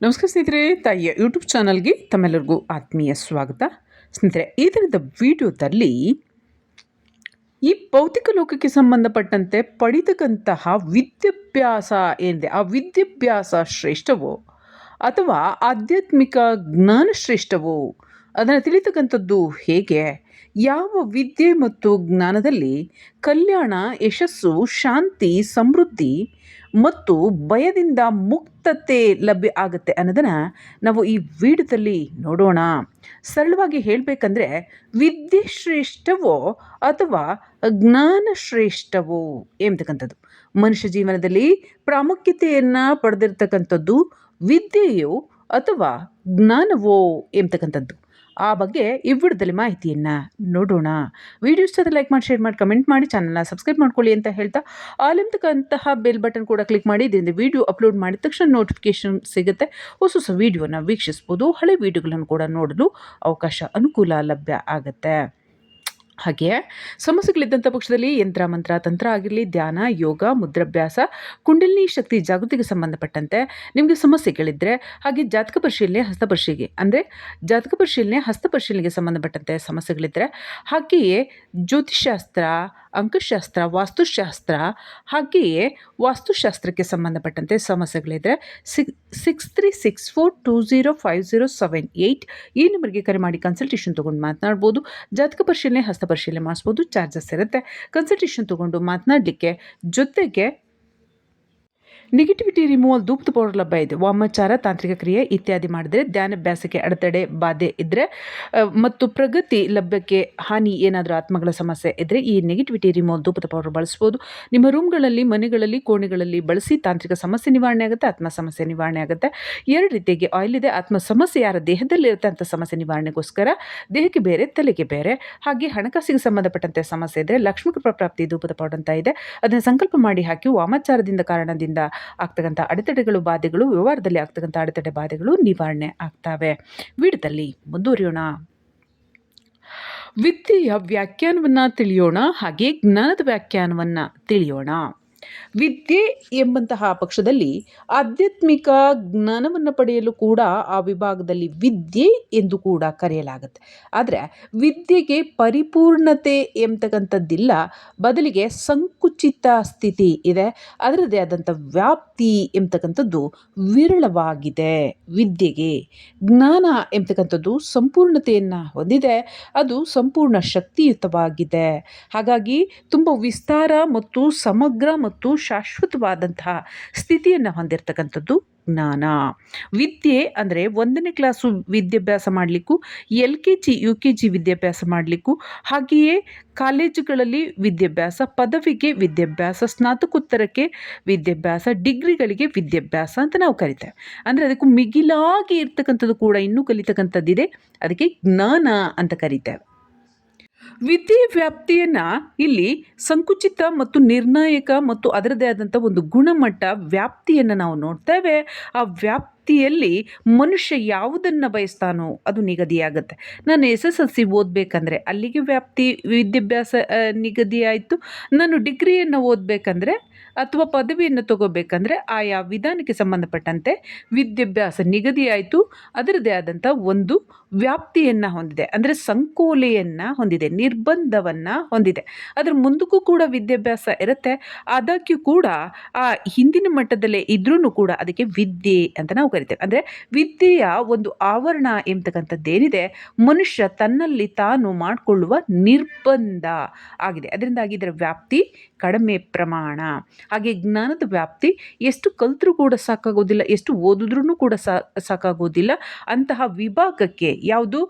ನಮಸ್ಕಾರ ಸ್ನೇಹಿತರೆ, ತಾಯಿಯ ಯೂಟ್ಯೂಬ್ ಚಾನಲ್ಗೆ ತಮ್ಮೆಲ್ಲರಿಗೂ ಆತ್ಮೀಯ ಸ್ವಾಗತ. ಸ್ನೇಹಿತರೆ ಈ ದಿನದ ವಿಡಿಯೋದಲ್ಲಿ ಈ ಭೌತಿಕ ಲೋಕಕ್ಕೆ ಸಂಬಂಧಪಟ್ಟಂತೆ ಪಡಿತಕ್ಕಂತಹ ವಿದ್ಯಾಭ್ಯಾಸ ಏನಿದೆ, ಆ ವಿದ್ಯಾಭ್ಯಾಸ ಶ್ರೇಷ್ಠವೋ ಅಥವಾ ಆಧ್ಯಾತ್ಮಿಕ ಜ್ಞಾನ ಶ್ರೇಷ್ಠವೋ ಅದನ್ನು ತಿಳಿತಕ್ಕಂಥದ್ದು ಹೇಗೆ? ಯಾವ ವಿದ್ಯೆ ಮತ್ತು ಜ್ಞಾನದಲ್ಲಿ ಕಲ್ಯಾಣ, ಯಶಸ್ಸು, ಶಾಂತಿ, ಸಮೃದ್ಧಿ ಮತ್ತು ಭಯದಿಂದ ಮುಕ್ತತೆ ಲಭ್ಯ ಆಗುತ್ತೆ ಅನ್ನೋದನ್ನು ನಾವು ಈ ವಿಡಿಯೋದಲ್ಲಿ ನೋಡೋಣ. ಸರಳವಾಗಿ ಹೇಳಬೇಕಂದ್ರೆ ವಿದ್ಯೆ ಶ್ರೇಷ್ಠವೋ ಅಥವಾ ಜ್ಞಾನ ಶ್ರೇಷ್ಠವೋ ಎಂಬತಕ್ಕಂಥದ್ದು. ಮನುಷ್ಯ ಜೀವನದಲ್ಲಿ ಪ್ರಾಮುಖ್ಯತೆಯನ್ನು ಪಡೆದಿರ್ತಕ್ಕಂಥದ್ದು ವಿದ್ಯೆಯೋ ಅಥವಾ ಜ್ಞಾನವೋ ಎಂಬತಕ್ಕಂಥದ್ದು. ಆ ಬಗ್ಗೆ ಈ ವಿಡಿಯೋದಲ್ಲಿ ಮಾಹಿತಿಯನ್ನು ನೋಡೋಣ. ವಿಡಿಯೋ ಇಷ್ಟದ ಲೈಕ್ ಮಾಡಿ ಶೇರ್ ಮಾಡಿ ಕಮೆಂಟ್ ಮಾಡಿ ಚಾನಲ್ನ ಸಬ್ಸ್ಕ್ರೈಬ್ ಮಾಡ್ಕೊಳ್ಳಿ ಅಂತ ಹೇಳ್ತಾ ಆಲಿಂತಕ್ಕಂತಹ ಬೆಲ್ ಬಟನ್ ಕೂಡ ಕ್ಲಿಕ್ ಮಾಡಿ, ಇದರಿಂದ ವಿಡಿಯೋ ಅಪ್ಲೋಡ್ ಮಾಡಿದ ತಕ್ಷಣ ನೋಟಿಫಿಕೇಶನ್ ಸಿಗುತ್ತೆ. ಹೊಸ ಹೊಸ ವಿಡಿಯೋನ ವೀಕ್ಷಿಸ್ಬೋದು, ಹಳೆ ವೀಡಿಯೋಗಳನ್ನು ಕೂಡ ನೋಡಲು ಅವಕಾಶ ಅನುಕೂಲ ಲಭ್ಯ ಆಗುತ್ತೆ. ಹಾಗೆ ಸಮಸ್ಯೆಗಳಿದ್ದಂಥ ಪಕ್ಷದಲ್ಲಿ ಯಂತ್ರ, ಮಂತ್ರ, ತಂತ್ರ ಆಗಿರಲಿ, ಧ್ಯಾನ, ಯೋಗ, ಮುದ್ರಾಭ್ಯಾಸ, ಕುಂಡಲಿನಿ ಶಕ್ತಿ ಜಾಗೃತಿಗೆ ಸಂಬಂಧಪಟ್ಟಂತೆ ನಿಮಗೆ ಸಮಸ್ಯೆಗಳಿದ್ದರೆ ಹಾಗೆ ಜಾತಕ ಪರಿಶೀಲನೆ, ಹಸ್ತ ಪರಿಶೀಲನೆ ಅಂದರೆ ಜಾತಕ ಪರಿಶೀಲನೆ, ಹಸ್ತ ಪರಿಶೀಲನೆಗೆ ಸಂಬಂಧಪಟ್ಟಂತೆ ಸಮಸ್ಯೆಗಳಿದ್ದರೆ ಹಾಗೆಯೇ ಜ್ಯೋತಿಷಾಸ್ತ್ರ ಅಂಕಶಾಸ್ತ್ರ, ವಾಸ್ತುಶಾಸ್ತ್ರ ಹಾಗೆಯೇ ವಾಸ್ತುಶಾಸ್ತ್ರಕ್ಕೆ ಸಂಬಂಧಪಟ್ಟಂತೆ ಸಮಸ್ಯೆಗಳಿದ್ದರೆ six, six three six four two zero five zero seven eight ಈ ನಂಬರ್ಗೆ ಕರೆ ಮಾಡಿ ಕನ್ಸಲ್ಟೇಷನ್ ತೊಗೊಂಡು ಮಾತನಾಡ್ಬೋದು. ಜಾತಕ ಪರಿಶೀಲನೆ, ಹಸ್ತ ಪರಿಶೀಲನೆ ಮಾಡಿಸ್ಬೋದು. ಚಾರ್ಜಸ್ ಇರುತ್ತೆ. ಕನ್ಸಲ್ಟೇಷನ್ ತೊಗೊಂಡು ಮಾತನಾಡಲಿಕ್ಕೆ ಜೊತೆಗೆ ನೆಗೆಟಿವಿಟಿ ರಿಮೂವಲ್ ಧೂಪದ ಪೌಡರ್ ಲಭ್ಯ ಇದೆ. ವಾಮಾಚಾರ, ತಾಂತ್ರಿಕ ಕ್ರಿಯೆ ಇತ್ಯಾದಿ ಮಾಡಿದರೆ ಧ್ಯಾನಾಭ್ಯಾಸಕ್ಕೆ ಅಡೆತಡೆ ಬಾಧೆ ಇದ್ದರೆ ಮತ್ತು ಪ್ರಗತಿ ಲಭ್ಯಕ್ಕೆ ಹಾನಿ ಏನಾದರೂ ಆತ್ಮಗಳ ಸಮಸ್ಯೆ ಇದ್ದರೆ ಈ ನೆಗೆಟಿವಿಟಿ ರಿಮೂವಲ್ ಧೂಪದ ಪೌಡರ್ ಬಳಸ್ಬೋದು. ನಿಮ್ಮ ರೂಮ್ಗಳಲ್ಲಿ ಮನೆಗಳಲ್ಲಿ, ಕೋಣೆಗಳಲ್ಲಿ ಬಳಸಿ ತಾಂತ್ರಿಕ ಸಮಸ್ಯೆ ನಿವಾರಣೆ ಆಗುತ್ತೆ, ಆತ್ಮ ಸಮಸ್ಯೆ ನಿವಾರಣೆ ಆಗುತ್ತೆ. ಎರಡು ರೀತಿಯಾಗಿ ಆಯಿಲ್ ಇದೆ, ಆತ್ಮ ಸಮಸ್ಯೆ ಯಾರ ದೇಹದಲ್ಲಿ ಇರುತ್ತೆ ಸಮಸ್ಯೆ ನಿವಾರಣೆಗೋಸ್ಕರ, ದೇಹಕ್ಕೆ ಬೇರೆ, ತಲೆಗೆ ಬೇರೆ, ಹಾಗೆ ಹಣಕಾಸಿಗೆ ಸಂಬಂಧಪಟ್ಟಂತೆ ಸಮಸ್ಯೆ ಇದ್ದರೆ ಲಕ್ಷ್ಮೀ ಕೃಪಾ ಪ್ರಾಪ್ತಿ ಧೂಪದ ಪೌಡರ್ ಅಂತ ಇದೆ. ಅದನ್ನು ಸಂಕಲ್ಪ ಮಾಡಿ ಹಾಕಿ ವಾಮಾಚಾರದಿಂದ ಕಾರಣದಿಂದ ಆಗ್ತಕ್ಕಂಥ ಅಡೆತಡೆಗಳು, ಬಾಧೆಗಳು, ವ್ಯವಹಾರದಲ್ಲಿ ಆಗ್ತಕ್ಕಂಥ ಅಡೆತಡೆ, ಬಾಧೆಗಳು ನಿವಾರಣೆ ಆಗ್ತವೆ. ವಿಡದಲ್ಲಿ ಮುಂದುವರಿಯೋಣ. ವಿದ್ಯೆಯ ವ್ಯಾಖ್ಯಾನವನ್ನು ತಿಳಿಯೋಣ, ಹಾಗೆ ಜ್ಞಾನದ ವ್ಯಾಖ್ಯಾನವನ್ನು ತಿಳಿಯೋಣ. ವಿದ್ಯೆ ಎಂಬಂತಹ ಪಕ್ಷದಲ್ಲಿ ಆಧ್ಯಾತ್ಮಿಕ ಜ್ಞಾನವನ್ನು ಪಡೆಯಲು ಕೂಡ ಆ ವಿಭಾಗದಲ್ಲಿ ವಿದ್ಯೆ ಎಂದು ಕೂಡ ಕರೆಯಲಾಗುತ್ತೆ. ಆದರೆ ವಿದ್ಯೆಗೆ ಪರಿಪೂರ್ಣತೆ ಎಂಬತಕ್ಕಂಥದ್ದಿಲ್ಲ ಬದಲಿಗೆ ಸಂಕುಚಿತ ಸ್ಥಿತಿ ಇದೆ. ಅದರದೇ ಆದಂಥ ವ್ಯಾಪ್ತಿ ಎಂಬತಕ್ಕಂಥದ್ದು ವಿರಳವಾಗಿದೆ. ವಿದ್ಯೆಗೆ ಜ್ಞಾನ ಎಂಬತಕ್ಕಂಥದ್ದು ಸಂಪೂರ್ಣತೆಯನ್ನು ಹೊಂದಿದೆ. ಅದು ಸಂಪೂರ್ಣ ಶಕ್ತಿಯುತವಾಗಿದೆ. ಹಾಗಾಗಿ ತುಂಬ ವಿಸ್ತಾರ ಮತ್ತು ಸಮಗ್ರ ಮತ್ತು ಶಾಶ್ವತವಾದಂತಹ ಸ್ಥಿತಿಯನ್ನು ಹೊಂದಿರತಕ್ಕಂಥದ್ದು ಜ್ಞಾನ. ವಿದ್ಯೆ ಅಂದರೆ ಒಂದನೇ ಕ್ಲಾಸು ವಿದ್ಯಾಭ್ಯಾಸ ಮಾಡಲಿಕ್ಕೂ, L K G, U K G ವಿದ್ಯಾಭ್ಯಾಸ ಮಾಡಲಿಕ್ಕೂ, ಹಾಗೆಯೇ ಕಾಲೇಜುಗಳಲ್ಲಿ ವಿದ್ಯಾಭ್ಯಾಸ, ಪದವಿಗೆ ವಿದ್ಯಾಭ್ಯಾಸ, ಸ್ನಾತಕೋತ್ತರಕ್ಕೆ ವಿದ್ಯಾಭ್ಯಾಸ, ಡಿಗ್ರಿಗಳಿಗೆ ವಿದ್ಯಾಭ್ಯಾಸ ಅಂತ ನಾವು ಕರಿತೇವೆ. ಅಂದರೆ ಅದಕ್ಕೂ ಮಿಗಿಲಾಗಿ ಇರ್ತಕ್ಕಂಥದ್ದು ಕೂಡ ಇನ್ನೂ ಕಲಿತಕ್ಕಂಥದ್ದಿದೆ. ಅದಕ್ಕೆ ಜ್ಞಾನ ಅಂತ ಕರಿತೇವೆ. ವಿದ್ಯೆ ವ್ಯಾಪ್ತಿಯನ್ನು ಇಲ್ಲಿ ಸಂಕುಚಿತ ಮತ್ತು ನಿರ್ಣಾಯಕ ಮತ್ತು ಅದರದೇ ಆದಂಥ ಒಂದು ಗುಣಮಟ್ಟ ವ್ಯಾಪ್ತಿಯನ್ನು ನಾವು ನೋಡ್ತೇವೆ. ಆ ವ್ಯಾಪ್ತಿಯಲ್ಲಿ ಮನುಷ್ಯ ಯಾವುದನ್ನು ಬಯಸ್ತಾನೋ ಅದು ನಿಗದಿಯಾಗುತ್ತೆ. ನಾನು ಎಸ್ ಎಸ್ ಎಲ್ ಸಿ ಓದಬೇಕಂದ್ರೆ ಅಲ್ಲಿಗೆ ವ್ಯಾಪ್ತಿ ವಿದ್ಯಾಭ್ಯಾಸ ನಿಗದಿಯಾಯಿತು. ನಾನು ಡಿಗ್ರಿಯನ್ನು ಓದಬೇಕಂದ್ರೆ ಅಥವಾ ಪದವಿಯನ್ನು ತಗೋಬೇಕಂದ್ರೆ ಆಯಾ ವಿಧಾನಕ್ಕೆ ಸಂಬಂಧಪಟ್ಟಂತೆ ವಿದ್ಯಾಭ್ಯಾಸ ನಿಗದಿಯಾಯಿತು ಅದರದೇ ಆದಂಥ ಒಂದು ವ್ಯಾಪ್ತಿಯನ್ನು ಹೊಂದಿದೆ. ಅಂದರೆ ಸಂಕೋಲೆಯನ್ನು ಹೊಂದಿದೆ, ನಿರ್ಬಂಧವನ್ನು ಹೊಂದಿದೆ. ಅದರ ಮುಂದಕ್ಕೂ ಕೂಡ ವಿದ್ಯಾಭ್ಯಾಸ ಇರುತ್ತೆ. ಅದಕ್ಕೂ ಕೂಡ ಆ ಹಿಂದಿನ ಮಟ್ಟದಲ್ಲೇ ಇದ್ರೂ ಕೂಡ ಅದಕ್ಕೆ ವಿದ್ಯೆ ಅಂತ ನಾವು ಕರಿತೇವೆ. ಅಂದರೆ ವಿದ್ಯೆಯ ಒಂದು ಆವರಣ ಎಂಬತಕ್ಕಂಥದ್ದೇನಿದೆ, ಮನುಷ್ಯ ತನ್ನಲ್ಲಿ ತಾನು ಮಾಡಿಕೊಳ್ಳುವ ನಿರ್ಬಂಧ ಆಗಿದೆ. ಅದರಿಂದಾಗಿ ಇದರ ವ್ಯಾಪ್ತಿ ಕಡಿಮೆ ಪ್ರಮಾಣ. ಹಾಗೆ ಜ್ಞಾನದ ವ್ಯಾಪ್ತಿ ಎಷ್ಟು ಕಲಿತರೂ ಕೂಡ ಸಾಕಾಗೋದಿಲ್ಲ, ಎಷ್ಟು ಓದಿದ್ರೂ ಕೂಡ ಸಾಕಾಗೋದಿಲ್ಲ. ಅಂತಹ ವಿಭಾಗಕ್ಕೆ ಯಾವುದು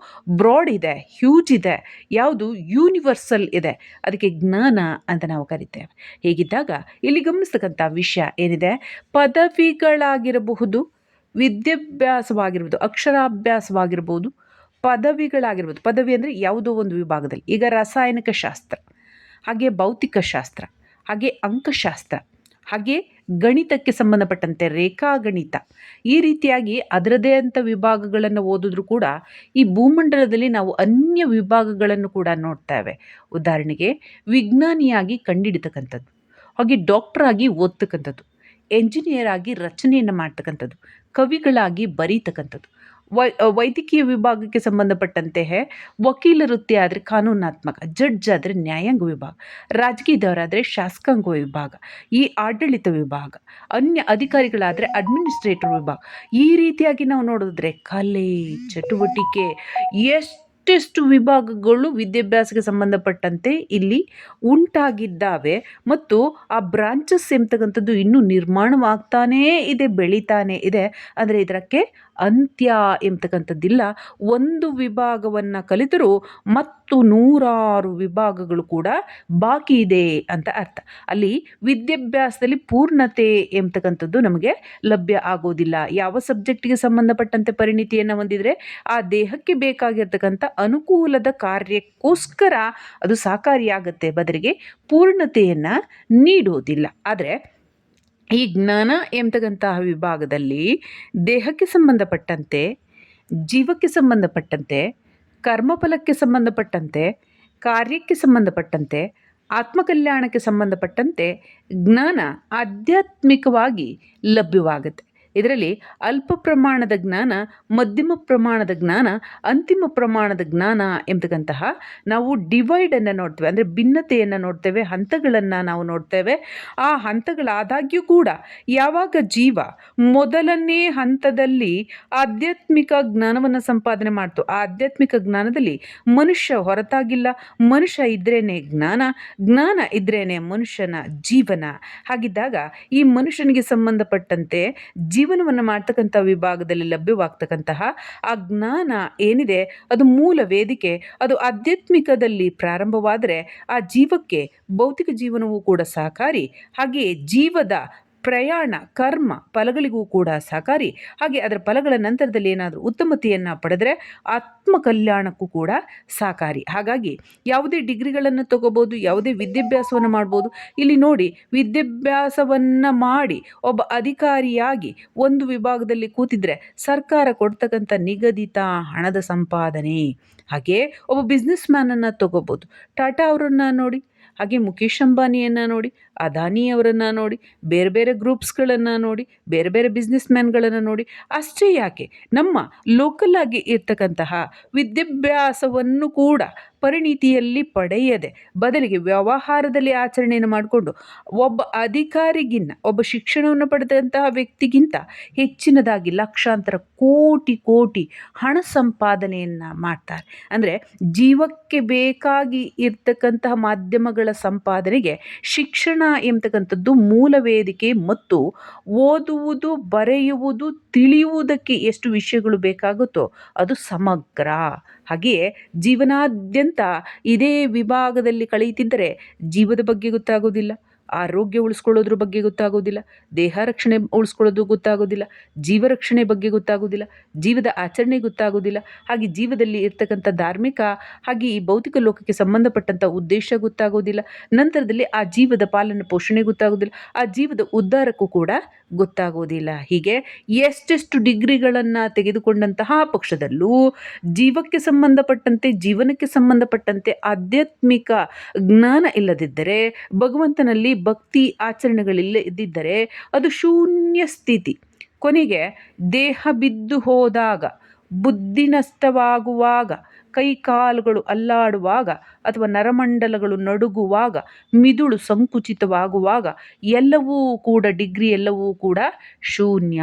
ಬ್ರಾಡ್ ಇದೆ, ಹ್ಯೂಜ್ ಇದೆ, ಯಾವುದು ಯೂನಿವರ್ಸಲ್ ಇದೆ, ಅದಕ್ಕೆ ಜ್ಞಾನ ಅಂತ ನಾವು ಕರಿತೇವೆ. ಹೀಗಿದ್ದಾಗ ಇಲ್ಲಿ ಗಮನಿಸ್ತಕ್ಕಂಥ ವಿಷಯ ಏನಿದೆ? ಪದವಿಗಳಾಗಿರಬಹುದು, ವಿದ್ಯಾಭ್ಯಾಸವಾಗಿರ್ಬೋದು, ಅಕ್ಷರಾಭ್ಯಾಸವಾಗಿರ್ಬೋದು, ಪದವಿಗಳಾಗಿರ್ಬೋದು. ಪದವಿ ಅಂದರೆ ಯಾವುದೋ ಒಂದು ವಿಭಾಗದಲ್ಲಿ, ಈಗ ರಾಸಾಯನಿಕ ಶಾಸ್ತ್ರ, ಹಾಗೆ ಭೌತಿಕ ಶಾಸ್ತ್ರ. ಹಾಗೆ ಅಂಕಶಾಸ್ತ್ರ, ಹಾಗೆ ಗಣಿತಕ್ಕೆ ಸಂಬಂಧಪಟ್ಟಂತೆ ರೇಖಾ ಗಣಿತ ಈ ರೀತಿಯಾಗಿ ಅದರದೇ ಅಂಥ ವಿಭಾಗಗಳನ್ನು ಓದಿದ್ರೂ ಕೂಡ ಈ ಭೂಮಂಡಲದಲ್ಲಿ ನಾವು ಅನ್ಯ ವಿಭಾಗಗಳನ್ನು ಕೂಡ ನೋಡ್ತೇವೆ. ಉದಾಹರಣೆಗೆ ವಿಜ್ಞಾನಿಯಾಗಿ ಕಂಡಿಡಿತಕ್ಕಂಥದ್ದು, ಹಾಗೆ ಡಾಕ್ಟರ್ ಆಗಿ ಓದ್ತಕ್ಕಂಥದ್ದು ಎಂಜಿನಿಯರ್ ಆಗಿ ರಚನೆಯನ್ನು ಮಾಡ್ತಕ್ಕಂಥದ್ದು, ಕವಿಗಳಾಗಿ ಬರೀತಕ್ಕಂಥದ್ದು. ವೈ ವೈದ್ಯಕೀಯ ವಿಭಾಗಕ್ಕೆ ಸಂಬಂಧಪಟ್ಟಂತೆ ವಕೀಲ ವೃತ್ತಿ ಆದರೆ ಕಾನೂನಾತ್ಮಕ, ಜಡ್ಜ್ ಆದರೆ ನ್ಯಾಯಾಂಗ ವಿಭಾಗ ರಾಜಕೀಯದವರಾದರೆ ಶಾಸಕಾಂಗ ವಿಭಾಗ, ಈ ಆಡಳಿತ ವಿಭಾಗ, ಅನ್ಯ ಅಧಿಕಾರಿಗಳಾದರೆ ಅಡ್ಮಿನಿಸ್ಟ್ರೇಟಿವ್ ವಿಭಾಗ. ಈ ರೀತಿಯಾಗಿ ನಾವು ನೋಡಿದ್ರೆ ಕಲೆ, ಚಟುವಟಿಕೆ, ಎಷ್ಟೆಷ್ಟು ವಿಭಾಗಗಳು ವಿದ್ಯಾಭ್ಯಾಸಕ್ಕೆ ಸಂಬಂಧಪಟ್ಟಂತೆ ಇಲ್ಲಿ ಉಂಟಾಗಿದ್ದಾವೆ ಮತ್ತು ಆ ಬ್ರಾಂಚಸ್ ಎಂಬತಕ್ಕಂಥದ್ದು ಇನ್ನೂ ನಿರ್ಮಾಣವಾಗ್ತಾನೇ ಇದೆ, ಬೆಳೀತಾನೇ ಇದೆ. ಅಂದರೆ ಇದಕ್ಕೆ ಅಂತ್ಯ ಎಂಬತಕ್ಕಂಥದ್ದಿಲ್ಲ. ಒಂದು ವಿಭಾಗವನ್ನು ಕಲಿತರೂ ಮತ್ತು ನೂರಾರು ವಿಭಾಗಗಳು ಕೂಡ ಬಾಕಿ ಇದೆ ಅಂತ ಅರ್ಥ. ಅಲ್ಲಿ ವಿದ್ಯಾಭ್ಯಾಸದಲ್ಲಿ ಪೂರ್ಣತೆ ಎಂಬತಕ್ಕಂಥದ್ದು ನಮಗೆ ಲಭ್ಯ ಆಗೋದಿಲ್ಲ. ಯಾವ ಸಬ್ಜೆಕ್ಟಿಗೆ ಸಂಬಂಧಪಟ್ಟಂತೆ ಪರಿಣಿತಿಯನ್ನು ಹೊಂದಿದರೆ ಆ ದೇಹಕ್ಕೆ ಬೇಕಾಗಿರ್ತಕ್ಕಂಥ ಅನುಕೂಲದ ಕಾರ್ಯಕ್ಕೋಸ್ಕರ ಅದು ಸಹಕಾರಿಯಾಗುತ್ತೆ. ಬದಲಿಗೆ ಪೂರ್ಣತೆಯನ್ನು ನೀಡೋದಿಲ್ಲ. ಆದರೆ ಈ ಜ್ಞಾನ ಎಂಬತಕ್ಕಂತಹ ವಿಭಾಗದಲ್ಲಿ ದೇಹಕ್ಕೆ ಸಂಬಂಧಪಟ್ಟಂತೆ, ಜೀವಕ್ಕೆ ಸಂಬಂಧಪಟ್ಟಂತೆ, ಕರ್ಮಫಲಕ್ಕೆ ಸಂಬಂಧಪಟ್ಟಂತೆ, ಕಾರ್ಯಕ್ಕೆ ಸಂಬಂಧಪಟ್ಟಂತೆ, ಆತ್ಮಕಲ್ಯಾಣಕ್ಕೆ ಸಂಬಂಧಪಟ್ಟಂತೆ ಜ್ಞಾನ ಆಧ್ಯಾತ್ಮಿಕವಾಗಿ ಲಭ್ಯವಾಗುತ್ತೆ. ಇದರಲ್ಲಿ ಅಲ್ಪ ಪ್ರಮಾಣದ ಜ್ಞಾನ, ಮಧ್ಯಮ ಪ್ರಮಾಣದ ಜ್ಞಾನ, ಅಂತಿಮ ಪ್ರಮಾಣದ ಜ್ಞಾನ ಎಂಬತಕ್ಕಂತಹ ನಾವು ಡಿವೈಡನ್ನು ನೋಡ್ತೇವೆ. ಅಂದರೆ ಭಿನ್ನತೆಯನ್ನು ನೋಡ್ತೇವೆ, ಹಂತಗಳನ್ನು ನಾವು ನೋಡ್ತೇವೆ. ಆ ಹಂತಗಳಾದಾಗ್ಯೂ ಕೂಡ ಯಾವಾಗ ಜೀವ ಮೊದಲನೇ ಹಂತದಲ್ಲಿ ಆಧ್ಯಾತ್ಮಿಕ ಜ್ಞಾನವನ್ನು ಸಂಪಾದನೆ ಮಾಡ್ತು, ಆ ಆಧ್ಯಾತ್ಮಿಕ ಜ್ಞಾನದಲ್ಲಿ ಮನುಷ್ಯ ಹೊರತಾಗಿಲ್ಲ. ಮನುಷ್ಯ ಇದ್ರೇನೆ ಜ್ಞಾನ ಜ್ಞಾನ ಇದ್ರೇನೆ ಮನುಷ್ಯನ ಜೀವನ. ಹಾಗಿದ್ದಾಗ ಈ ಮನುಷ್ಯನಿಗೆ ಸಂಬಂಧಪಟ್ಟಂತೆ ಜೀವನವನ್ನು ಮಾಡ್ತಕ್ಕಂಥ ವಿಭಾಗದಲ್ಲಿ ಲಭ್ಯವಾಗ್ತಕ್ಕಂತಹ ಆ ಜ್ಞಾನ ಏನಿದೆ, ಅದು ಮೂಲ ವೇದಿಕೆ, ಅದು ಆಧ್ಯಾತ್ಮಿಕದಲ್ಲಿ ಪ್ರಾರಂಭವಾದರೆ ಆ ಜೀವಕ್ಕೆ ಭೌತಿಕ ಜೀವನವೂ ಕೂಡ ಸಹಕಾರಿ. ಹಾಗೆಯೇ ಜೀವದ ಪ್ರಯಾಣ, ಕರ್ಮ ಫಲಗಳಿಗೂ ಕೂಡ ಸಹಕಾರಿ. ಹಾಗೆ ಅದರ ಫಲಗಳ ನಂತರದಲ್ಲಿ ಏನಾದರೂ ಉತ್ತಮತೆಯನ್ನು ಪಡೆದರೆ ಆತ್ಮ ಕಲ್ಯಾಣಕ್ಕೂ ಕೂಡ ಸಹಕಾರಿ. ಹಾಗಾಗಿ ಯಾವುದೇ ಡಿಗ್ರಿಗಳನ್ನು ತಗೋಬೋದು, ಯಾವುದೇ ವಿದ್ಯಾಭ್ಯಾಸವನ್ನು ಮಾಡ್ಬೋದು. ಇಲ್ಲಿ ನೋಡಿ, ವಿದ್ಯಾಭ್ಯಾಸವನ್ನು ಮಾಡಿ ಒಬ್ಬ ಅಧಿಕಾರಿಯಾಗಿ ಒಂದು ವಿಭಾಗದಲ್ಲಿ ಕೂತಿದ್ರೆ ಸರ್ಕಾರ ಕೊಡ್ತಕ್ಕಂಥ ನಿಗದಿತ ಹಣದ ಸಂಪಾದನೆ. ಹಾಗೆ ಒಬ್ಬ ಬಿಸ್ನೆಸ್ ಮ್ಯಾನನ್ನು ತಗೋಬೋದು. ಟಾಟಾ ಅವರನ್ನು ನೋಡಿ, ಹಾಗೆ ಮುಖೇಶ್ ಅಂಬಾನಿಯನ್ನು ನೋಡಿ ಅದಾನಿಯವರನ್ನು ನೋಡಿ, ಬೇರೆ ಬೇರೆ ಗ್ರೂಪ್ಸ್ಗಳನ್ನು ನೋಡಿ, ಬೇರೆ ಬೇರೆ ಬಿಸ್ನೆಸ್ ಮ್ಯಾನ್ಗಳನ್ನು ನೋಡಿ, ಅಷ್ಟೇ ಯಾಕೆ? ನಮ್ಮ ಲೋಕಲ್ ಆಗಿ ಇರ್ತಕ್ಕಂತಹ ವಿದ್ಯಾಭ್ಯಾಸವನ್ನು ಕೂಡ ಪರಿಣಿತಿಯಲ್ಲಿ ಪಡೆಯದೆ, ಬದಲಿಗೆ ವ್ಯವಹಾರದಲ್ಲಿ ಆಚರಣೆಯನ್ನು ಮಾಡಿಕೊಂಡು, ಒಬ್ಬ ಅಧಿಕಾರಿಗಿನ್ನ, ಒಬ್ಬ ಶಿಕ್ಷಣವನ್ನು ಪಡೆದಂತಹ ವ್ಯಕ್ತಿಗಿಂತ ಹೆಚ್ಚಿನದಾಗಿ ಲಕ್ಷಾಂತರ ಕೋಟಿ ಕೋಟಿ ಹಣ ಸಂಪಾದನೆಯನ್ನು ಮಾಡ್ತಾರೆ. ಅಂದರೆ ಜೀವಕ್ಕೆ ಬೇಕಾಗಿ ಇರ್ತಕ್ಕಂತಹ ಮಾಧ್ಯಮಗಳ ಸಂಪಾದನೆಗೆ ಶಿಕ್ಷಣ ಎಂಬತಕ್ಕಂಥದ್ದು ಮೂಲ ವೇದಿಕೆ ಮತ್ತು ಓದುವುದು, ಬರೆಯುವುದು, ತಿಳಿಯುವುದಕ್ಕೆ ಎಷ್ಟು ವಿಷಯಗಳು ಬೇಕಾಗುತ್ತೋ ಅದು ಸಮಗ್ರ. ಹಾಗೆಯೇ ಜೀವನಾದ್ಯಂತ ಇದೇ ವಿಭಾಗದಲ್ಲಿ ಕಳೆಯುತ್ತಿದ್ದರೆ ಜೀವದ ಬಗ್ಗೆ ಗೊತ್ತಾಗೋದಿಲ್ಲ ಆರೋಗ್ಯ ಉಳಿಸ್ಕೊಳ್ಳೋದ್ರ ಬಗ್ಗೆ ಗೊತ್ತಾಗೋದಿಲ್ಲ, ದೇಹ ರಕ್ಷಣೆ ಉಳಿಸ್ಕೊಳ್ಳೋದು ಗೊತ್ತಾಗೋದಿಲ್ಲ, ಜೀವ ರಕ್ಷಣೆ ಬಗ್ಗೆ ಗೊತ್ತಾಗೋದಿಲ್ಲ, ಜೀವದ ಆಚರಣೆ ಗೊತ್ತಾಗೋದಿಲ್ಲ, ಹಾಗೆ ಜೀವದಲ್ಲಿ ಇರ್ತಕ್ಕಂಥ ಧಾರ್ಮಿಕ ಹಾಗೆ ಈ ಭೌತಿಕ ಲೋಕಕ್ಕೆ ಸಂಬಂಧಪಟ್ಟಂಥ ಉದ್ದೇಶ ಗೊತ್ತಾಗೋದಿಲ್ಲ, ನಂತರದಲ್ಲಿ ಆ ಜೀವದ ಪಾಲನೆ ಪೋಷಣೆ ಗೊತ್ತಾಗೋದಿಲ್ಲ, ಆ ಜೀವದ ಉದ್ಧಾರಕ್ಕೂ ಕೂಡ ಗೊತ್ತಾಗೋದಿಲ್ಲ. ಹೀಗೆ ಎಷ್ಟೆಷ್ಟು ಡಿಗ್ರಿಗಳನ್ನು ತೆಗೆದುಕೊಂಡಂತಹ ಪಕ್ಷದಲ್ಲೂ ಜೀವಕ್ಕೆ ಸಂಬಂಧಪಟ್ಟಂತೆ, ಜೀವನಕ್ಕೆ ಸಂಬಂಧಪಟ್ಟಂತೆ ಆಧ್ಯಾತ್ಮಿಕ ಜ್ಞಾನ ಇಲ್ಲದಿದ್ದರೆ ಭಗವಂತನಲ್ಲಿ ಭಕ್ತಿ ಆಚರಣೆಗಳಿಲ್ಲ ಇದ್ದಿದ್ದರೆ ಅದು ಶೂನ್ಯ ಸ್ಥಿತಿ. ಕೊನೆಗೆ ದೇಹ ಬಿದ್ದು ಹೋದಾಗ ಬುದ್ಧಿ ನಷ್ಟವಾಗುವಾಗ ಕೈ ಕಾಲುಗಳು ಅಲ್ಲಾಡುವಾಗ ಅಥವಾ ನರಮಂಡಲಗಳು ನಡುಗುವಾಗ, ಮಿದುಳು ಸಂಕುಚಿತವಾಗುವಾಗ ಎಲ್ಲವೂ ಕೂಡ ಡಿಗ್ರಿ ಎಲ್ಲವೂ ಕೂಡ ಶೂನ್ಯ.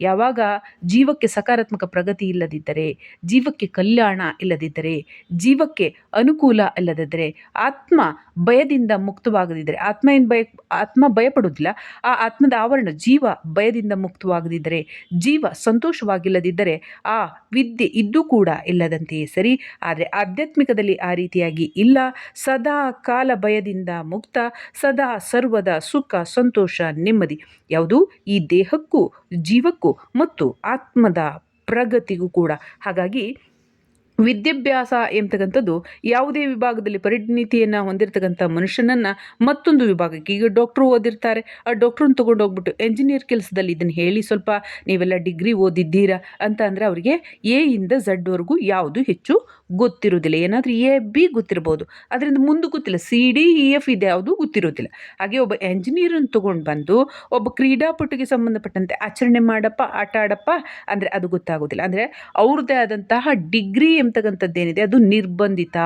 ಯಾವಾಗ? ಜೀವಕ್ಕೆ ಸಕಾರಾತ್ಮಕ ಪ್ರಗತಿ ಇಲ್ಲದಿದ್ದರೆ, ಜೀವಕ್ಕೆ ಕಲ್ಯಾಣ ಇಲ್ಲದಿದ್ದರೆ, ಜೀವಕ್ಕೆ ಅನುಕೂಲ ಇಲ್ಲದಿದ್ದರೆ, ಆತ್ಮ ಭಯದಿಂದ ಮುಕ್ತವಾಗದಿದ್ದರೆ, ಆತ್ಮ ಏನು ಭಯ, ಆತ್ಮ ಭಯಪಡುವುದಿಲ್ಲ, ಆ ಆತ್ಮದ ಆವರಣ ಜೀವ ಭಯದಿಂದ ಮುಕ್ತವಾಗದಿದ್ದರೆ, ಜೀವ ಸಂತೋಷವಾಗಿಲ್ಲದಿದ್ದರೆ, ಆ ವಿದ್ಯೆ ಇದ್ದು ಕೂಡ ಇಲ್ಲದಂತೆಯೇ ಸರಿ? ಆದರೆ ಆಧ್ಯಾತ್ಮಿಕದಲ್ಲಿ ಆ ರೀತಿಯಾಗಿ ಇಲ್ಲ. ಸದಾ ಕಾಲ ಭಯದಿಂದ ಮುಕ್ತ, ಸದಾ ಸರ್ವದ ಸುಖ, ಸಂತೋಷ, ನೆಮ್ಮದಿ. ಯಾವುದು? ಈ ದೇಹಕ್ಕೂ, ಜೀವಕ್ಕೂ ಮತ್ತು ಆತ್ಮದ ಪ್ರಗತಿಗೂ ಕೂಡ. ಹಾಗಾಗಿ ವಿದ್ಯಾಭ್ಯಾಸ ಎಂತಕ್ಕಂಥದ್ದು ಯಾವುದೇ ವಿಭಾಗದಲ್ಲಿ ಪರಿಣಿತಿಯನ್ನು ಹೊಂದಿರತಕ್ಕಂಥ ಮನುಷ್ಯನನ್ನು ಮತ್ತೊಂದು ವಿಭಾಗಕ್ಕೆ ಈಗ ಡಾಕ್ಟ್ರು ಓದಿರ್ತಾರೆ. ಆ ಡಾಕ್ಟ್ರನ್ನ ತೊಗೊಂಡು ಹೋಗ್ಬಿಟ್ಟು ಎಂಜಿನಿಯರ್ ಕೆಲಸದಲ್ಲಿ ಇದನ್ನು ಹೇಳಿ ಸ್ವಲ್ಪ ನೀವೆಲ್ಲ ಡಿಗ್ರಿ ಓದಿದ್ದೀರಾ ಅಂತ ಅಂದರೆ ಅವರಿಗೆ ಎ ಇಂದ ಝಡ್ವರೆಗೂ ಯಾವುದು ಹೆಚ್ಚು ಗೊತ್ತಿರೋದಿಲ್ಲ ಏನಾದರೂ ಎ ಬಿ ಗೊತ್ತಿರ್ಬೋದು. ಅದರಿಂದ ಮುಂದೆ ಗೊತ್ತಿಲ್ಲ. ಸಿ ಡಿ ಇ ಎಫ್ ಇದೆ, ಯಾವುದು ಗೊತ್ತಿರೋದಿಲ್ಲ ಹಾಗೆ ಒಬ್ಬ ಎಂಜಿನಿಯರನ್ನು ತೊಗೊಂಡು ಬಂದು ಒಬ್ಬ ಕ್ರೀಡಾಪಟುಗೆ ಸಂಬಂಧಪಟ್ಟಂತೆ ಆಚರಣೆ ಮಾಡಪ್ಪ, ಆಟ ಆಡಪ್ಪ ಅಂದರೆ ಅದು ಗೊತ್ತಾಗೋದಿಲ್ಲ ಅಂದರೆ ಅವ್ರದ್ದೇ ಆದಂತಹ ಡಿಗ್ರಿ ಎಂಬತಕ್ಕಂಥದ್ದೇನಿದೆ ಅದು ನಿರ್ಬಂಧಿತ.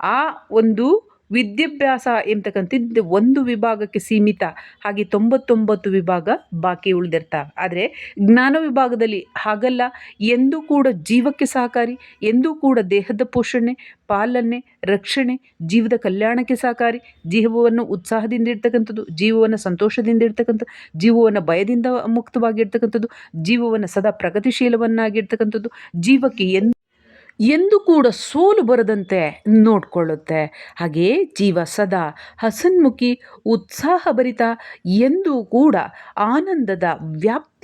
ಆ ಒಂದು ವಿದ್ಯಾಭ್ಯಾಸ ಎಂಬತಕ್ಕಂಥದ್ದು ಒಂದು ವಿಭಾಗಕ್ಕೆ ಸೀಮಿತ. ಹಾಗೆ ತೊಂಬತ್ತೊಂಬತ್ತು ವಿಭಾಗ ಬಾಕಿ ಉಳಿದಿರ್ತಾವೆ ಆದರೆ ಜ್ಞಾನ ವಿಭಾಗದಲ್ಲಿ ಹಾಗಲ್ಲ. ಎಂದೂ ಕೂಡ ಜೀವಕ್ಕೆ ಸಹಕಾರಿ, ಎಂದೂ ಕೂಡ ದೇಹದ ಪೋಷಣೆ, ಪಾಲನೆ, ರಕ್ಷಣೆ, ಜೀವದ ಕಲ್ಯಾಣಕ್ಕೆ ಸಹಕಾರಿ, ಜೀವವನ್ನು ಉತ್ಸಾಹದಿಂದ ಇರ್ತಕ್ಕಂಥದ್ದು ಜೀವವನ್ನು ಸಂತೋಷದಿಂದ ಇರ್ತಕ್ಕಂಥದ್ದು ಜೀವವನ್ನು ಭಯದಿಂದ ಮುಕ್ತವಾಗಿರ್ತಕ್ಕಂಥದ್ದು ಜೀವವನ್ನು ಸದಾ ಪ್ರಗತಿಶೀಲವನ್ನಾಗಿರ್ತಕ್ಕಂಥದ್ದು ಜೀವಕ್ಕೆ ಎಂದು ಎಂದು ಕೂಡ ಸೋಲು ಬರದಂತೆ ನೋಡಿಕೊಳ್ಳುತ್ತೆ. ಹಾಗೆಯೇ ಜೀವ ಸದಾ ಹಸನ್ಮುಖಿ ಉತ್ಸಾಹಭರಿತ ಎಂದೂ ಕೂಡ ಆನಂದದ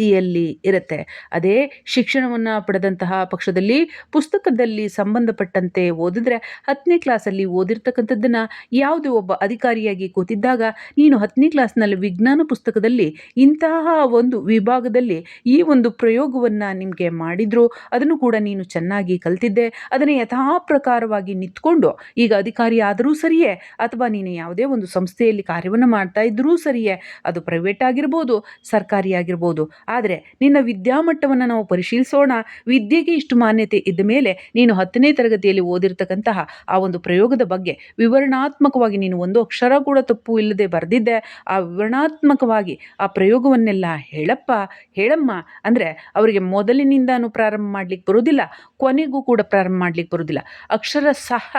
ವ್ಯಾಪ್ತಿಯಲ್ಲಿ ಇರುತ್ತೆ. ಅದೇ ಶಿಕ್ಷಣವನ್ನು ಪಡೆದಂತಹ ಪಕ್ಷದಲ್ಲಿ ಪುಸ್ತಕದಲ್ಲಿ ಸಂಬಂಧಪಟ್ಟಂತೆ ಓದಿದ್ರೆ ಹತ್ತನೇ ಕ್ಲಾಸಲ್ಲಿ ಓದಿರ್ತಕ್ಕಂಥದ್ದನ್ನು ಯಾವುದೇ ಒಬ್ಬ ಅಧಿಕಾರಿಯಾಗಿ ಕೂತಿದ್ದಾಗ, ನೀನು ಹತ್ತನೇ ಕ್ಲಾಸ್ನಲ್ಲಿ ವಿಜ್ಞಾನ ಪುಸ್ತಕದಲ್ಲಿ ಇಂತಹ ಒಂದು ವಿಭಾಗದಲ್ಲಿ ಈ ಒಂದು ಪ್ರಯೋಗವನ್ನು ನಿಮಗೆ ಮಾಡಿದ್ರು, ಅದನ್ನು ಕೂಡ ನೀನು ಚೆನ್ನಾಗಿ ಕಲ್ತಿದ್ದೆ, ಅದನ್ನು ಯಥಾಪ್ರಕಾರವಾಗಿ ನಿಂತ್ಕೊಂಡು ಈಗ ಅಧಿಕಾರಿ ಆದರೂ ಸರಿಯೇ ಅಥವಾ ನೀನು ಯಾವುದೇ ಒಂದು ಸಂಸ್ಥೆಯಲ್ಲಿ ಕಾರ್ಯವನ್ನು ಮಾಡ್ತಾ ಇದ್ದರೂ ಸರಿಯೇ, ಅದು ಪ್ರೈವೇಟ್ ಆಗಿರ್ಬೋದು, ಸರ್ಕಾರಿ ಆಗಿರ್ಬೋದು ಆದರೆ ನಿನ್ನ ವಿದ್ಯಾಮಟ್ಟವನ್ನು ನಾವು ಪರಿಶೀಲಿಸೋಣ. ವಿದ್ಯೆಗೆ ಇಷ್ಟು ಮಾನ್ಯತೆ ಇದ್ದ ಮೇಲೆ ನೀನು ಹತ್ತನೇ ತರಗತಿಯಲ್ಲಿ ಓದಿರ್ತಕ್ಕಂತಹ ಆ ಒಂದು ಪ್ರಯೋಗದ ಬಗ್ಗೆ ವಿವರಣಾತ್ಮಕವಾಗಿ ನೀನು ಒಂದು ಅಕ್ಷರ ಕೂಡ ತಪ್ಪು ಇಲ್ಲದೆ ಬರೆದಿದ್ದೆ. ಆ ವಿವರಣಾತ್ಮಕವಾಗಿ ಆ ಪ್ರಯೋಗವನ್ನೆಲ್ಲ ಹೇಳಪ್ಪ, ಹೇಳಮ್ಮ. ಅಂದರೆ ಅವರಿಗೆ ಮೊದಲಿನಿಂದಾನು ಪ್ರಾರಂಭ ಮಾಡಲಿಕ್ಕೆ ಬರೋದಿಲ್ಲ, ಕೊನೆಗೂ ಕೂಡ ಪ್ರಾರಂಭ ಮಾಡಲಿಕ್ಕೆ ಬರೋದಿಲ್ಲ. ಅಕ್ಷರ ಸಹ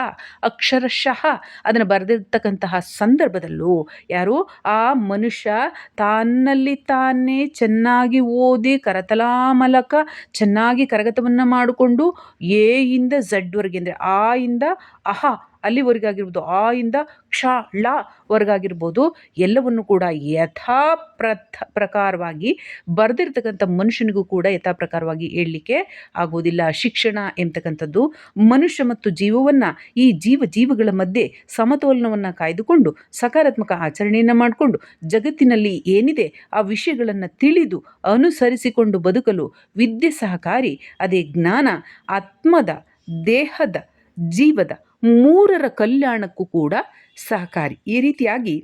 ಅಕ್ಷರಶಃ ಅದನ್ನು ಬರೆದಿರ್ತಕ್ಕಂತಹ ಸಂದರ್ಭದಲ್ಲೂ ಯಾರು? ಆ ಮನುಷ್ಯ ತಾನಲ್ಲಿ ತಾನೇ ಚೆನ್ನಾಗಿ ಓದಿ ಕರತಲಾಮಲಕ ಚೆನ್ನಾಗಿ ಕರಗತವನ್ನು ಮಾಡಿಕೊಂಡು ಎ ಇಂದ ಝಡ್ವರೆಗೆ ಅಂದರೆ ಆ ಇಂದ ಅಹ ಅಲ್ಲಿವರೆಗಾಗಿರ್ಬೋದು ಆ ಇಂದ ಕ್ಷ, ಳ ವರ್ಗಾಗಿರ್ಬೋದು, ಎಲ್ಲವನ್ನು ಕೂಡ ಯಥಾ ಪ್ರಥ ಪ್ರಕಾರವಾಗಿ ಬರೆದಿರ್ತಕ್ಕಂಥ ಮನುಷ್ಯನಿಗೂ ಕೂಡ ಯಥಾ ಪ್ರಕಾರವಾಗಿ ಹೇಳಲಿಕ್ಕೆ ಆಗೋದಿಲ್ಲ ಶಿಕ್ಷಣ ಎಂತಕ್ಕಂಥದ್ದು ಮನುಷ್ಯ ಮತ್ತು ಜೀವವನ್ನು, ಈ ಜೀವ ಜೀವಗಳ ಮಧ್ಯೆ ಸಮತೋಲನವನ್ನು ಕಾಯ್ದುಕೊಂಡು, ಸಕಾರಾತ್ಮಕ ಆಚರಣೆಯನ್ನು ಮಾಡಿಕೊಂಡು, ಜಗತ್ತಿನಲ್ಲಿ ಏನಿದೆ ಆ ವಿಷಯಗಳನ್ನು ತಿಳಿದು, ಅನುಸರಿಸಿಕೊಂಡು ಬದುಕಲು ವಿದ್ಯೆ ಸಹಕಾರಿ, ಅದೇ ಜ್ಞಾನ, ಆತ್ಮದ, ದೇಹದ, ಜೀವದ ಮೂರರ ಕಲ್ಯಾಣಕ್ಕೂ ಕೂಡ ಸಹಕಾರಿ. ಈ ರೀತಿಯಾಗಿ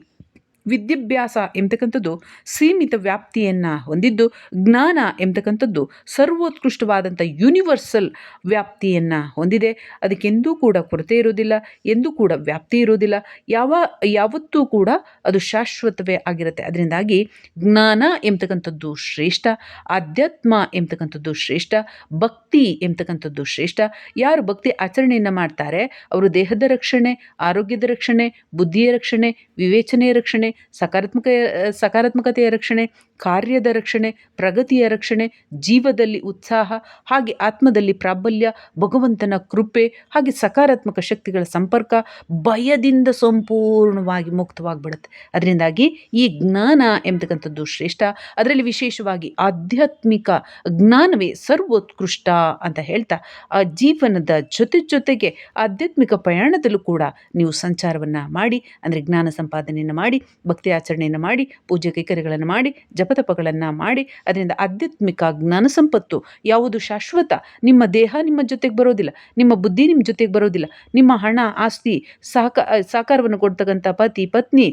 ವಿದ್ಯಾಭ್ಯಾಸ ಎಂಬತಕ್ಕಂಥದ್ದು, ಸೀಮಿತ ವ್ಯಾಪ್ತಿಯನ್ನು ಹೊಂದಿದ್ದು, ಜ್ಞಾನ ಎಂಬತಕ್ಕಂಥದ್ದು ಸರ್ವೋತ್ಕೃಷ್ಟವಾದಂಥ ಯೂನಿವರ್ಸಲ್ ವ್ಯಾಪ್ತಿಯನ್ನು ಹೊಂದಿದೆ. ಅದಕ್ಕೆಂದೂ ಕೂಡ ಕೊರತೆ ಇರೋದಿಲ್ಲ ಎಂದೂ ಕೂಡ ವ್ಯಾಪ್ತಿ ಇರೋದಿಲ್ಲ ಯಾವ, ಯಾವತ್ತೂ ಕೂಡ ಅದು ಶಾಶ್ವತವೇ ಆಗಿರುತ್ತೆ. ಅದರಿಂದಾಗಿ ಜ್ಞಾನ ಎಂಬತಕ್ಕಂಥದ್ದು ಶ್ರೇಷ್ಠ, ಆಧ್ಯಾತ್ಮ ಎಂಬತಕ್ಕಂಥದ್ದು ಶ್ರೇಷ್ಠ, ಭಕ್ತಿ ಎಂಬತಕ್ಕಂಥದ್ದು ಶ್ರೇಷ್ಠ. ಯಾರು ಭಕ್ತಿ ಆಚರಣೆಯನ್ನು ಮಾಡ್ತಾರೆ? ಅವರು ದೇಹದ ರಕ್ಷಣೆ, ಆರೋಗ್ಯದ ರಕ್ಷಣೆ, ಬುದ್ಧಿಯ ರಕ್ಷಣೆ, ವಿವೇಚನೆಯ ರಕ್ಷಣೆ ಸಕಾರಾತ್ಮಕ, ಸಕಾರಾತ್ಮಕತೆಯ ರಕ್ಷಣೆ, ಕಾರ್ಯದ ರಕ್ಷಣೆ, ಪ್ರಗತಿಯ ರಕ್ಷಣೆ, ಜೀವದಲ್ಲಿ ಉತ್ಸಾಹ, ಹಾಗೆ ಆತ್ಮದಲ್ಲಿ ಪ್ರಾಬಲ್ಯ, ಭಗವಂತನ ಕೃಪೆ, ಹಾಗೆ ಸಕಾರಾತ್ಮಕ ಶಕ್ತಿಗಳ ಸಂಪರ್ಕ ಭಯದಿಂದ ಸಂಪೂರ್ಣವಾಗಿ ಮುಕ್ತವಾಗಿಬಿಡುತ್ತೆ. ಅದರಿಂದಾಗಿ ಈ ಜ್ಞಾನ ಎಂಬತಕ್ಕಂಥದ್ದು ಶ್ರೇಷ್ಠ. ಅದರಲ್ಲಿ ವಿಶೇಷವಾಗಿ ಆಧ್ಯಾತ್ಮಿಕ ಜ್ಞಾನವೇ ಸರ್ವೋತ್ಕೃಷ್ಟ ಅಂತ ಹೇಳ್ತಾ, ಆ ಜೀವನದ ಜೊತೆ ಜೊತೆಗೆ ಆಧ್ಯಾತ್ಮಿಕ ಪ್ರಯಾಣದಲ್ಲೂ ಕೂಡ ನೀವು ಸಂಚಾರವನ್ನು ಮಾಡಿ, ಅಂದರೆ ಜ್ಞಾನ ಸಂಪಾದನೆಯನ್ನು ಮಾಡಿ ಭಕ್ತಿ ಆಚರಣೆಯನ್ನು ಮಾಡಿ ಪೂಜೆ ಕೈಕರ್ಯಗಳನ್ನು ಮಾಡಿ, ಜಪತಪಗಳನ್ನು ಮಾಡಿ, ಅದರಿಂದ ಆಧ್ಯಾತ್ಮಿಕ ಜ್ಞಾನ ಸಂಪತ್ತು ಯಾವುದು ಶಾಶ್ವತ. ನಿಮ್ಮ ದೇಹ ನಿಮ್ಮ ಜೊತೆಗೆ ಬರೋದಿಲ್ಲ, ನಿಮ್ಮ ಬುದ್ಧಿ ನಿಮ್ಮ ಜೊತೆಗೆ ಬರೋದಿಲ್ಲ, ನಿಮ್ಮ ಹಣ, ಆಸ್ತಿ, ಸಹಕ, ಸಹಕಾರವನ್ನು ಕೊಡ್ತಕ್ಕಂಥ ಪತಿ, ಪತ್ನಿ,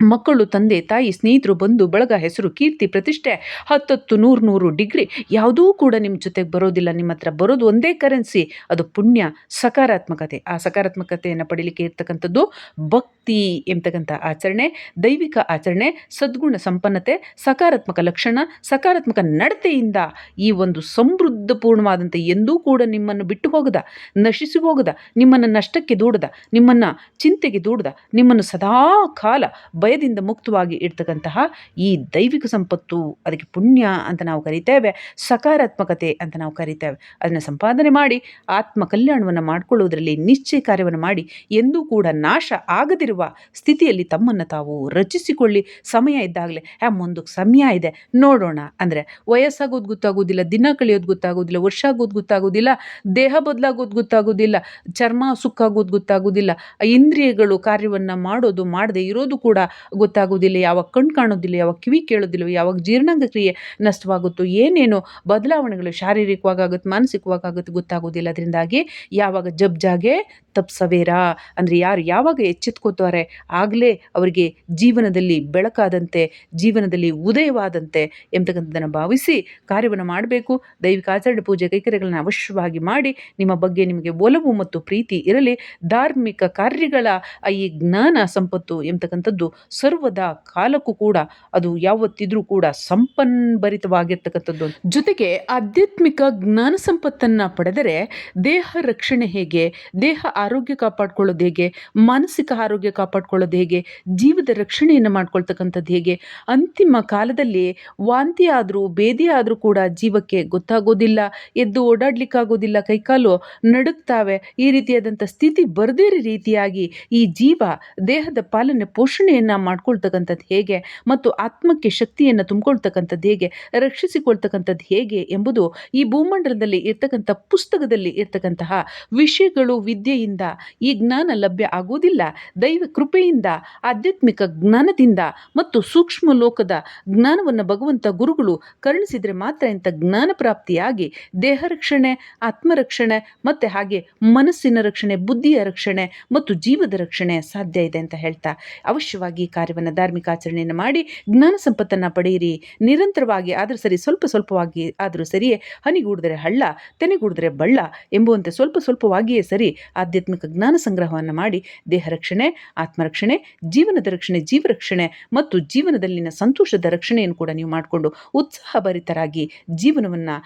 ಮಕ್ಕಳು, ತಂದೆ, ತಾಯಿ, ಸ್ನೇಹಿತರು, ಬಂಧು, ಬಳಗ, ಹೆಸರು, ಕೀರ್ತಿ, ಪ್ರತಿಷ್ಠೆ, ಹತ್ತತ್ತು, ನೂರು ನೂರು ಡಿಗ್ರಿ ಯಾವುದೂ ಕೂಡ ನಿಮ್ಮ ಜೊತೆಗೆ ಬರೋದಿಲ್ಲ. ನಿಮ್ಮ ಹತ್ರ ಬರೋದು ಒಂದೇ ಕರೆನ್ಸಿ, ಅದು ಪುಣ್ಯ, ಸಕಾರಾತ್ಮಕತೆ. ಆ ಸಕಾರಾತ್ಮಕತೆಯನ್ನು ಪಡೀಲಿಕ್ಕೆ ಇರ್ತಕ್ಕಂಥದ್ದು ಭಕ್ತಿ. ಎಂಬತಕ್ಕಂಥ ಆಚರಣೆ, ದೈವಿಕ ಆಚರಣೆ, ಸದ್ಗುಣ ಸಂಪನ್ನತೆ, ಸಕಾರಾತ್ಮಕ ಲಕ್ಷಣ, ಸಕಾರಾತ್ಮಕ ನಡತೆಯಿಂದ ಈ ಒಂದು ಸಮೃದ್ಧಪೂರ್ಣವಾದಂಥ ಎಂದೂ ಕೂಡ ನಿಮ್ಮನ್ನು ಬಿಟ್ಟು ಹೋಗದ, ನಶಿಸಿ ಹೋಗದ, ನಿಮ್ಮನ್ನು ನಷ್ಟಕ್ಕೆ ದೂಡದ, ನಿಮ್ಮನ್ನು ಚಿಂತೆಗೆ ದೂಡದ, ನಿಮ್ಮನ್ನು ಸದಾ ಕಾಲ ಭಯದಿಂದ ಮುಕ್ತವಾಗಿ ಇಡ್ತಕ್ಕಂತಹ ಈ ದೈವಿಕ ಸಂಪತ್ತು ಅದಕ್ಕೆ ಪುಣ್ಯ ಅಂತ ನಾವು ಕರಿತೇವೆ, ಸಕಾರಾತ್ಮಕತೆ ಅಂತ ನಾವು ಕರಿತೇವೆ. ಅದನ್ನು ಸಂಪಾದನೆ ಮಾಡಿ ಆತ್ಮ ಕಲ್ಯಾಣವನ್ನು ಮಾಡಿಕೊಳ್ಳುವುದರಲ್ಲಿ ನಿಶ್ಚಯ ಕಾರ್ಯವನ್ನು ಮಾಡಿ, ಎಂದೂ ಕೂಡ ನಾಶ ಆಗದಿರುವ ಇರುವ ಸ್ಥಿತಿಯಲ್ಲಿ ತಮ್ಮನ್ನು ತಾವು ರಚಿಸಿಕೊಳ್ಳಿ. ಸಮಯ ಇದ್ದಾಗಲೇ ಹ್ಯಾ ಮುಂದಕ್ಕೆ ಸಮಯ ಇದೆ. ನೋಡೋಣ. ಅಂದರೆ ವಯಸ್ಸಾಗೋದು ಗೊತ್ತಾಗೋದಿಲ್ಲ, ದಿನ ಕಳೆಯೋದು ಗೊತ್ತಾಗೋದಿಲ್ಲ ವರ್ಷ ಆಗೋದು ಗೊತ್ತಾಗೋದಿಲ್ಲ, ದೇಹ ಬದಲಾಗೋದು ಗೊತ್ತಾಗೋದಿಲ್ಲ, ಚರ್ಮ ಸುಕ್ಕಾಗೋದು ಗೊತ್ತಾಗೋದಿಲ್ಲ, ಇಂದ್ರಿಯಗಳು ಕಾರ್ಯವನ್ನು ಮಾಡೋದು ಮಾಡದೆ ಇರೋದು ಕೂಡ ಗೊತ್ತಾಗೋದಿಲ್ಲ. ಯಾವಾಗ ಕಣ್ಣು ಕಾಣೋದಿಲ್ಲ ಯಾವಾಗ ಕಿವಿ ಕೇಳೋದಿಲ್ಲ ಯಾವಾಗ ಜೀರ್ಣಾಂಗ ಕ್ರಿಯೆ ನಷ್ಟವಾಗುತ್ತೋ, ಏನೇನೋ ಬದಲಾವಣೆಗಳು ಶಾರೀರಿಕವಾಗುತ್ತೆ ಮಾನಸಿಕವಾಗುತ್ತೆ ಗೊತ್ತಾಗೋದಿಲ್ಲ. ಅದರಿಂದಾಗಿ ಯಾವಾಗ ಜಬ್ಜಾಗೆ ತಪ್ಸವೇರ ಅಂದರೆ ಯಾರು ಯಾವಾಗ ಎಚ್ಚೆತ್ಕೋತಾರೆ ಆಗಲೇ ಅವರಿಗೆ ಜೀವನದಲ್ಲಿ ಬೆಳಕಾದಂತೆ, ಜೀವನದಲ್ಲಿ ಉದಯವಾದಂತೆ ಎಂಬತಕ್ಕಂಥದ್ದನ್ನು ಭಾವಿಸಿ ಕಾರ್ಯವನ್ನು ಮಾಡಬೇಕು. ದೈವಿಕ ಆಚರಣೆ ಪೂಜೆ ಕೈಕರ್ಯಗಳನ್ನು ಅವಶ್ಯವಾಗಿ ಮಾಡಿ, ನಿಮ್ಮ ಬಗ್ಗೆ ನಿಮಗೆ ಒಲವು ಮತ್ತು ಪ್ರೀತಿ ಇರಲಿ. ಧಾರ್ಮಿಕ ಕಾರ್ಯಗಳ ಈ ಜ್ಞಾನ ಸಂಪತ್ತು ಎಂಬತಕ್ಕಂಥದ್ದು ಸರ್ವದಾ ಕಾಲಕ್ಕೂ ಕೂಡ, ಅದು ಯಾವತ್ತಿದ್ರೂ ಕೂಡ ಸಂಪನ್ಭರಿತವಾಗಿರ್ತಕ್ಕಂಥದ್ದು. ಜೊತೆಗೆ ಆಧ್ಯಾತ್ಮಿಕ ಜ್ಞಾನ ಸಂಪತ್ತನ್ನು ಪಡೆದರೆ ದೇಹ ರಕ್ಷಣೆ ಹೇಗೆ, ದೇಹ ಆರೋಗ್ಯ ಕಾಪಾಡಿಕೊಳ್ಳೋದು ಹೇಗೆ, ಮಾನಸಿಕ ಆರೋಗ್ಯ ಕಾಪಾಡ್ಕೊಳ್ಳೋದು ಹೇಗೆ? ಜೀವದ ರಕ್ಷಣೆಯನ್ನು ಮಾಡ್ಕೊಳ್ತಕ್ಕಂಥದ್ದು ಹೇಗೆ? ಅಂತಿಮ ಕಾಲದಲ್ಲಿ ವಾಂತಿ ಆದರೂ ಬೇದಿ ಆದರೂ ಕೂಡ ಜೀವಕ್ಕೆ ಗೊತ್ತಾಗೋದಿಲ್ಲ, ಎದ್ದು ಓಡಾಡ್ಲಿಕ್ಕಾಗೋದಿಲ್ಲ, ಕೈಕಾಲು ನಡುಕ್ತಾವೆ ಈ ರೀತಿಯಾದಂಥ ಸ್ಥಿತಿ ಬರದೇ ರೀತಿಯಾಗಿ ಈ ಜೀವ ದೇಹದ ಪಾಲನೆ ಪೋಷಣೆಯನ್ನು ಮಾಡ್ಕೊಳ್ತಕ್ಕಂಥದ್ದು ಹೇಗೆ? ಮತ್ತು ಆತ್ಮಕ್ಕೆ ಶಕ್ತಿಯನ್ನು ತುಂಬಿಕೊಳ್ತಕ್ಕಂಥದ್ದು ಹೇಗೆ? ರಕ್ಷಿಸಿಕೊಳ್ತಕ್ಕಂಥದ್ದು ಹೇಗೆ ಎಂಬುದು ಈ ಭೂಮಂಡಲದಲ್ಲಿ ಇರ್ತಕ್ಕಂಥ ಪುಸ್ತಕದಲ್ಲಿ ಇರ್ತಕ್ಕಂತಹ ವಿಷಯಗಳು ವಿದ್ಯೆಯಿಂದ ಈ ಜ್ಞಾನ ಲಭ್ಯ ಆಗುವುದಿಲ್ಲ ದೈವ ಕೃಪೆಯಿಂದ, ಆಧ್ಯಾತ್ಮಿಕ ಜ್ಞಾನದಿಂದ ಮತ್ತು ಸೂಕ್ಷ್ಮ ಲೋಕದ ಜ್ಞಾನವನ್ನು ಭಗವಂತ ಗುರುಗಳು ಕರುಣಿಸಿದರೆ ಮಾತ್ರ ಇಂಥ ಜ್ಞಾನ ಪ್ರಾಪ್ತಿಯಾಗಿ ದೇಹ ರಕ್ಷಣೆ ಆತ್ಮರಕ್ಷಣೆ ಮತ್ತು ಹಾಗೆ ಮನಸ್ಸಿನ ರಕ್ಷಣೆ, ಬುದ್ಧಿಯ ರಕ್ಷಣೆ ಮತ್ತು ಜೀವದ ರಕ್ಷಣೆ ಸಾಧ್ಯ ಇದೆ ಅಂತ ಹೇಳ್ತಾ ಅವಶ್ಯವಾಗಿ ಈ ಕಾರ್ಯವನ್ನು ಧಾರ್ಮಿಕ ಆಚರಣೆಯನ್ನು ಮಾಡಿ ಜ್ಞಾನ ಸಂಪತ್ತನ್ನು ಪಡೆಯಿರಿ. ನಿರಂತರವಾಗಿ ಆದರೂ ಸರಿ, ಸ್ವಲ್ಪ ಸ್ವಲ್ಪವಾಗಿ ಆದರೂ ಸರಿಯೇ ಹನಿಗೂಡಿದರೆ ಹಳ್ಳ, ತೆನೆಗೂಡಿದರೆ ಬಳ್ಳ ಎಂಬುವಂತೆ ಸ್ವಲ್ಪ ಸ್ವಲ್ಪವಾಗಿಯೇ ಸರಿ ಆಧ್ಯಾತ್ಮಿಕ ಜ್ಞಾನ ಸಂಗ್ರಹವನ್ನು ಮಾಡಿ ದೇಹ ರಕ್ಷಣೆ ಆತ್ಮರಕ್ಷಣೆ, ಜೀವನದ ರಕ್ಷಣೆ, ಜೀವರಕ್ಷಣೆ ಮತ್ತು ಜೀವನದಲ್ಲಿನ ಸಂತೋಷದ ರಕ್ಷಣೆಯನ್ನು ಕೂಡ ನೀವು ಮಾಡಿಕೊಂಡು ಉತ್ಸಾಹಭರಿತರಾಗಿ ಜೀವನವನ್ನು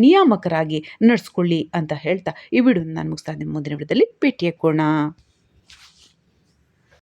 ನಿಯಾಮಕರಾಗಿ ನಡೆಸ್ಕೊಳ್ಳಿ ಅಂತ ಹೇಳ್ತಾ ಈ ವಿಡಿಯೋನ ನಾನು ಮುಗಿಸ್ತಾ ಇದ್ದೀನಿ. ಮುಂದಿನ ವಿಡಿಯೋದಲ್ಲಿ ಭೇಟಿಯಾಗೋಣ.